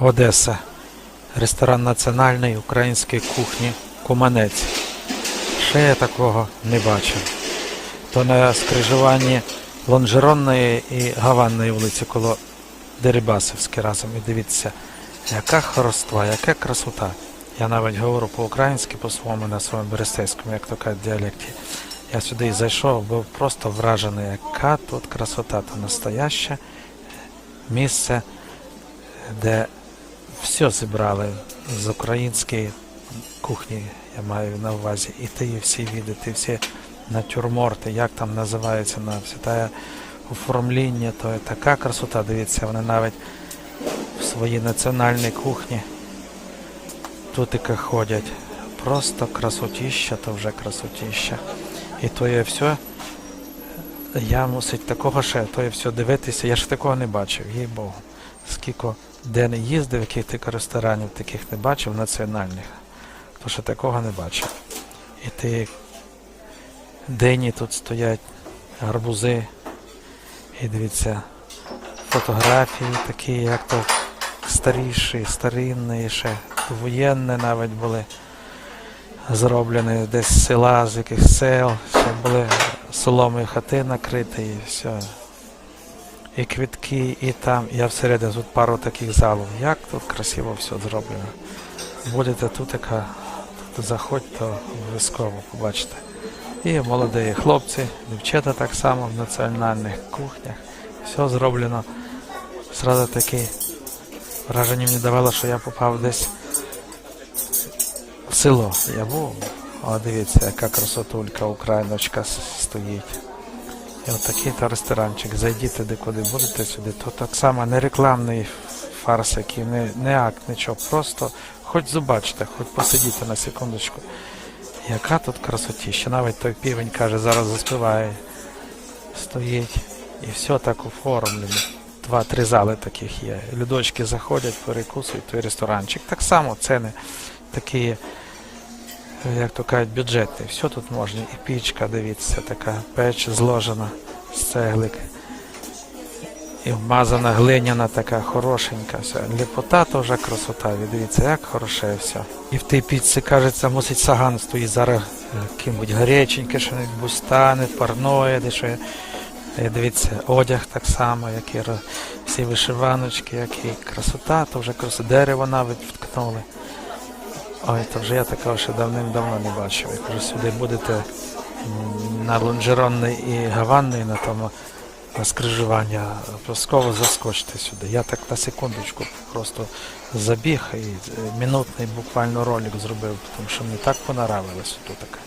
Одеса. Ресторан національної української кухні Куманець. Ще я такого не бачив. То на скрижуванні Лонжеронної і Гаванної вулиці коло Дерибасовське разом. І дивіться, яка хороства, яка красота. Я навіть говорю по-українськи, по-своєму, на своєму берестейському, як то кажуть, діалекті. Я сюди і зайшов, був просто вражений, яка тут красота, то настояще місце, де все зібрали з української кухні, я маю на увазі. І ті всі види, ті всі натюрморти, як там називається на все те оформління, то така красота, дивіться, вони навіть в своїй національній кухні тутика ходять. Просто красотіща, то вже красотіща. І то є все. Я мусить такого ще, то є все дивитися. Я ж такого не бачив, їй Богу. Скільки де не їздив, яких тільки ресторанів таких не бачив, національних. То ще такого не бачив. І ті дині тут стоять, гарбузи. І дивіться, фотографії такі, як то старіші, старинні, ще воєнні навіть були зроблені десь села, з яких сел, ще були соломою хати накриті і все. І квітки, і там, я всередині тут пару таких залів. Як тут красиво все зроблено. Будете тут, яка тут заходьте, обов'язково побачите. І молоді хлопці, дівчата так само в національних кухнях. Все зроблено. Зразу таке враження мені давало, що я попав десь в село. Я був. О, дивіться, яка красотулька, україночка стоїть. І от такий то ресторанчик. Зайдіть туди, куди будете сюди. То так само не рекламний фарс, який, не, не акт, нічого. Просто хоч зубачте, хоч посидіти на секундочку. Яка тут красотіща. Навіть той півень каже, зараз заспіває. Стоїть. І все так оформлено. Два-три зали таких є. Людочки заходять, перекусують той ресторанчик. Так само ціни такі, як то кажуть, бюджетні. Все тут можна. І пічка, дивіться, така печ зложена з цеглик. І вмазана глиняна така хорошенька. Вся. Ліпота то вже красота. Дивіться, як хороше все. І в тій піці, кажеться, мусить саган стоїть зараз е, ким-будь гаряченьке, що небудь бустани, парное, де що є. Е, Дивіться, одяг так само, як і всі вишиваночки, як красота, то вже красота. Дерево навіть вткнули. Ой, то вже я такого ще давним-давно не бачив. Я кажу, сюди будете на Лонжеронний і Гаванний, на тому на скрижування, обов'язково заскочте сюди. Я так на секундочку просто забіг і мінутний минутний буквально ролик зробив, тому що мені так понравилось тут таке.